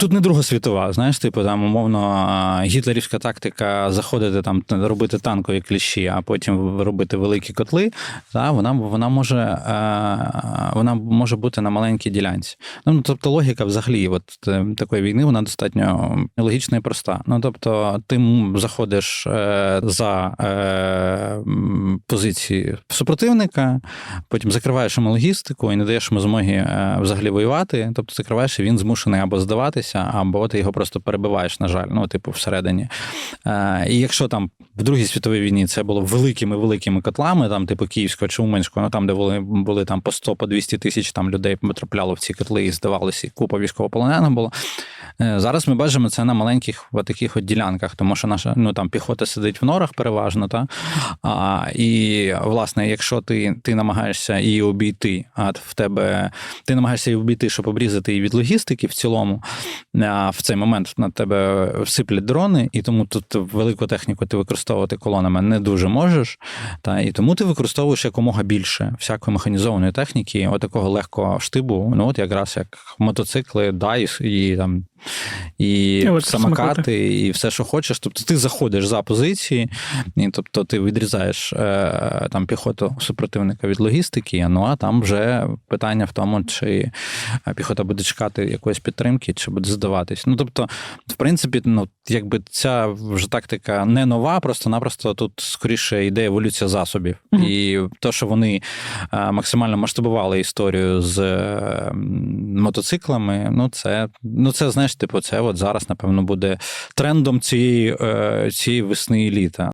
Тут не Друга світова, знаєш, типу там умовно гітлерівська тактика заходити там робити танкові кліщі, а потім робити великі котли. Та, вона, вона може е, вона може бути на маленькій ділянці. Ну тобто логіка взагалі, от е, такої війни, вона достатньо логічна і проста. Ну тобто, ти заходиш е, за позиції супротивника, потім закриваєш йому логістику і не даєш йому змоги взагалі воювати. Тобто закриваєш, і він змушений або здаватися, або ти його просто перебиваєш, на жаль, ну, типу, всередині. Е, І якщо там в Другій світовій війні це було великими великими котлами, там, типу Київського чи Уманського, ну там, де були, були там по 100 по 200 тисяч там людей потрапляло в ці котли і здавалося, і купа військовополонених було. Е, Зараз ми бачимо це на маленьких от таких от ділянках, тому що наша ну там піхота сидить в норах переважно, та а, і власне, якщо ти, ти намагаєшся її обійти, а в тебе ти намагаєшся її обійти, щоб обрізати її від логістики в цілому, а в цей момент на тебе всиплять дрони, і тому тут велику техніку ти використовувати колонами не дуже можеш. Та і тому ти використовуєш якомога більше всякої механізованої техніки, отакого легкого штибу. Ну от якраз як мотоцикли, дайс і там. І Електросамокати. самокати, і все, що хочеш. Тобто ти заходиш за позиції, і тобто ти відрізаєш е, там піхоту супротивника від логістики. Ну а там вже питання в тому, чи піхота буде чекати якоїсь підтримки, чи буде здаватись. Ну тобто, в принципі, ну якби ця вже тактика не нова, просто-напросто тут скоріше йде еволюція засобів. Мгм. І то, що вони е, максимально масштабували історію з е, мотоциклами, ну це, ну це знаєш, типу, це от зараз, напевно, буде трендом цієї, е, цієї весни і літа.